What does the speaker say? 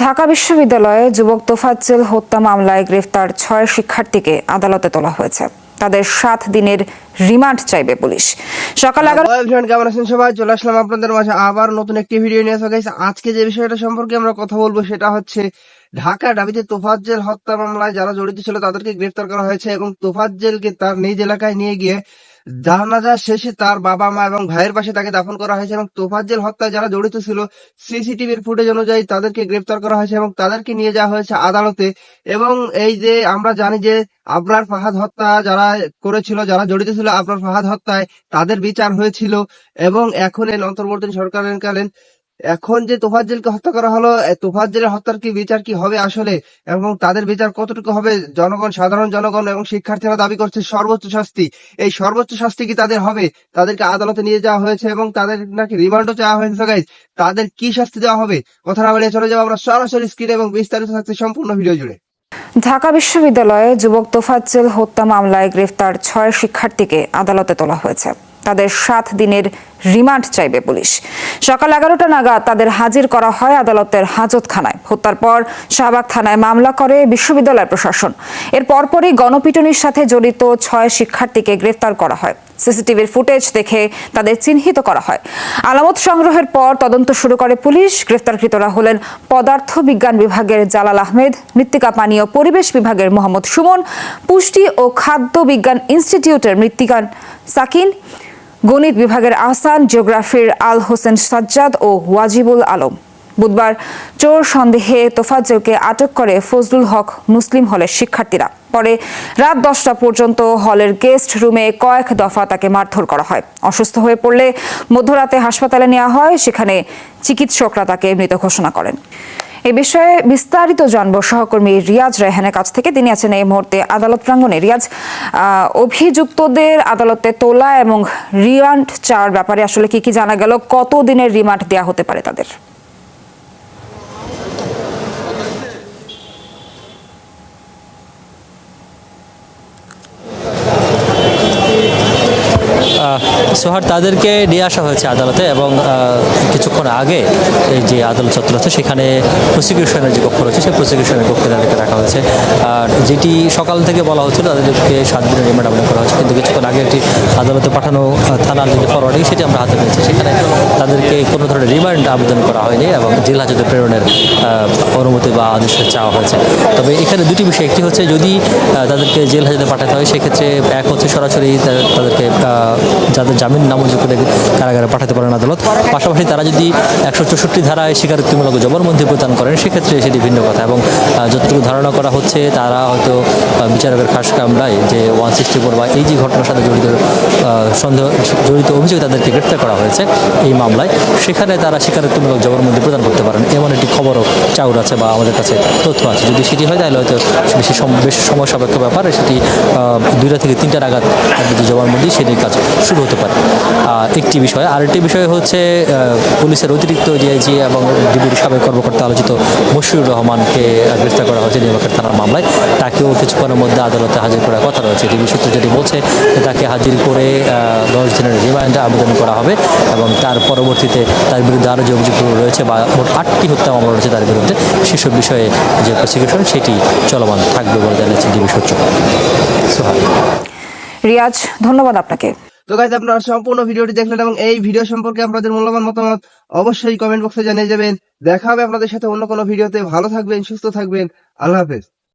ঢাকা বিশ্ববিদ্যালয়ে যুবক তোফাজ্জেল হত্যা মামলায় গ্রেফতার ছয় শিক্ষার্থীকে আদালতে তোলা হয়েছে। তাদের সাত দিনের রিমান্ড চাইবে পুলিশ। সকাল কেমন আছেন সবাই? চলে আসলাম আপনাদের মাঝে আবার নতুন একটি ভিডিও নিয়ে। আসা গাইস আজকে যে বিষয়টা সম্পর্কে আমরা কথা বলব সেটা হচ্ছে ঢাকা ডাবিতে তোফাজ্জেল হত্যা মামলায় যারা জড়িত ছিল তাদেরকে গ্রেফতার করা হয়েছে এবং তোফাজ্জেলকে তার নিজ এলাকায় নিয়ে গিয়ে জানাজা শেষে তার বাবা মা এবং ভাইয়ের পাশে তাকে দাফন করা হয়েছে এবং তোফাজ্জেল হত্যায় যারা জড়িত ছিল, সিসিটিভির ফুটেজ অনুযায়ী তাদেরকে গ্রেফতার করা হয়েছে এবং তাদেরকে নিয়ে যাওয়া হয়েছে আদালতে। এবং এই যে আমরা জানি যে আবরার ফাহাদ হত্যা যারা করেছিল, যারা জড়িত ছিল আবরার ফাহাদ হত্যায় তাদের বিচার হয়েছিল এবং এখন এই অন্তর্বর্তী সরকারের কালীন এখন যে তোফাজ্জেলকে হত্যা করা হলো তোফাজ্জেলের হত্যার কি বিচার কি হবে আসলে? এবং তাদের বিচার কতটুকু হবে? জনগণ, সাধারণ জনগণ এবং শিক্ষার্থীরা দাবি করছে সর্বোচ্চ শাস্তি। এই সর্বোচ্চ শাস্তি কি তাদের হবে? তাদেরকে আদালতে নিয়ে যাওয়া হয়েছে এবং তাদের নাকি রিমান্ডও চাওয়া হয়েছে গাইজ তাদের কি শাস্তি দেওয়া হবে? কথা না বলে চলে যাব আমরা সরাসরি স্ক্রিনে এবং বিস্তারিত থাকছে সম্পূর্ণ ভিডিও জুড়ে। ঢাকা বিশ্ববিদ্যালয়ে যুবক তোফাজ্জেল হত্যা মামলায় গ্রেফতার ছয় শিক্ষার্থীকে আদালতে তোলা হয়েছে। তাদের সাত দিনের রিমান্ড চাইবে পুলিশ। সকাল এগারোটা নাগাদ তাদের হাজির করা হয় আদালতের হাজতখানায়। হত্যার পর শাহবাগ থানায় মামলা করে বিশ্ববিদ্যালয় প্রশাসন। এর পরপরই গণপিটুনির সাথে জড়িত ছয় শিক্ষার্থীকে গ্রেফতার করা হয়। সিসিটিভির ফুটেজ দেখে তাদের চিহ্নিত করা হয়। আলামত সংগ্রহের পর তদন্ত শুরু করে পুলিশ। গ্রেফতারকৃতরা হলেন পদার্থ বিজ্ঞান বিভাগের জালাল আহমেদ, মৃত্তিকা পানীয় পরিবেশ বিভাগের মোহাম্মদ সুমন, পুষ্টি ও খাদ্য বিজ্ঞান ইনস্টিটিউটের মৃত্তিকান সাকিন গণিত বিভাগের আহসান, জিওগ্রাফির আল হোসেন সাজ্জাদ ও ওয়াজিবুল আলম। বুধবার চোর সন্দেহে তোফাজ্জলকে আটক করে ফজলুল হক মুসলিম হলের শিক্ষার্থীরা। পরে রাত দশটা পর্যন্ত হলের গেস্ট রুমে কয়েক দফা তাকে মারধর করা হয়। অসুস্থ হয়ে পড়লে মধ্যরাতে হাসপাতালে নেওয়া হয়, সেখানে চিকিৎসকরা তাকে মৃত ঘোষণা করেন। এ বিষয়ে বিস্তারিত জানব। সহকর্মী রিয়াজ রেহানের কাছ থেকে। তিনি আছেন এই মুহূর্তে আদালত প্রাঙ্গনে রিয়াজ অভিযুক্তদের আদালতে তোলা এবং রিমান্ড চার ব্যাপারে আসলে কি কি জানা গেল? কত দিনের রিমান্ড দেওয়া হতে পারে তাদের? সোহার তাদেরকে নিয়ে আসা হয়েছে আদালতে এবং কিছুক্ষণ আগে এই যে আদালত চত্বর আছে সেখানে প্রসিকিউশনের যে কক্ষ রয়েছে, সেই প্রসিকিউশনের কক্ষে তাদেরকে রাখা হয়েছে। আর যেটি সকাল থেকে বলা হচ্ছিল তাদেরকে সাত দিনের রিমান্ড আবেদন করা হচ্ছে কিন্তু কিছুক্ষণ আগে একটি আদালতে পাঠানো থানার যে ফরওয়ার্ডিং সেটি আমরা হাতে পেয়েছি। সেখানে তাদেরকে কোনো ধরনের রিমান্ড আবেদন করা হয়নি এবং জেল হাজতে প্রেরণের অনুমতি বা আদেশ চাওয়া হয়েছে। তবে এখানে দুটি বিষয়, একটি হচ্ছে যদি তাদেরকে জেল হাজতে পাঠাতে হয়, সেক্ষেত্রে এক হচ্ছে সরাসরি তাদেরকে যাদের জামিন নামঞ্জুর করে কারাগারে পাঠাতে পারেন আদালত। পাশাপাশি তারা যদি একশো চৌষট্টি ধারায় স্বীকারোক্তিমূলক জবরবন্দি প্রদান করেন, সেক্ষেত্রে সেটি ভিন্ন কথা এবং যতটুকু ধারণা করা হচ্ছে, তারা হয়তো বিচারকের খাস কামরায় যে ওয়ান সিক্সটি ফোর বা এই যে ঘটনার সাথে জড়িত সন্দেহ, জড়িত অভিযোগ তাদেরকে গ্রেপ্তার করা হয়েছে এই মামলায়, সেখানে তারা স্বীকারোক্তিমূলক জবরবন্দি প্রদান করতে পারেন। এমন একটি খবরও চাউর আছে বা আমাদের কাছে তথ্য আছে। যদি সেটি হয়, তাহলে হয়তো বেশি বেশি সময় সাপেক্ষ ব্যাপার। সেটি দুইটা থেকে তিনটা যে জবানবন্দি সেটির কাজ শুরু হতে পারে। একটি বিষয়। আরেকটি বিষয় হচ্ছে পুলিশের অতিরিক্ত ডিআইজি এবং ডিবির সাবেক কর্মকর্তা আলোচিত মশিউর রহমানকে গ্রেফতার করা হয়েছে নির্বাচন থানার মামলায়। তাকেও কিছুক্ষণের মধ্যে আদালতে হাজির করার কথা রয়েছে। ডিবি সূত্র যেটি বলছে তাকে হাজির করে দশ দিনের রিমান্ডে আবেদন করা হবে এবং তার পরবর্তীতে তার বিরুদ্ধে আরও যে অভিযোগগুলো রয়েছে বা মোট আটটি হত্যা মামলা রয়েছে তার বিরুদ্ধে, সেসব বিষয়ে যে প্রসিকিউশন সেটি চলমান থাকবে বলে জানিয়েছে ডিবি সূত্র। সোহাগ। রিয়াজ, ধন্যবাদ আপনাকে। তো গাইজ আপনারা সম্পূর্ণ ভিডিওটি দেখলেন এবং এই ভিডিও সম্পর্কে আপনাদের মূল্যবান মতামত অবশ্যই কমেন্ট বক্সে জানিয়ে যাবেন। দেখা হবে আপনাদের সাথে অন্য কোনো ভিডিওতে। ভালো থাকবেন, সুস্থ থাকবেন। আল্লাহ হাফেজ।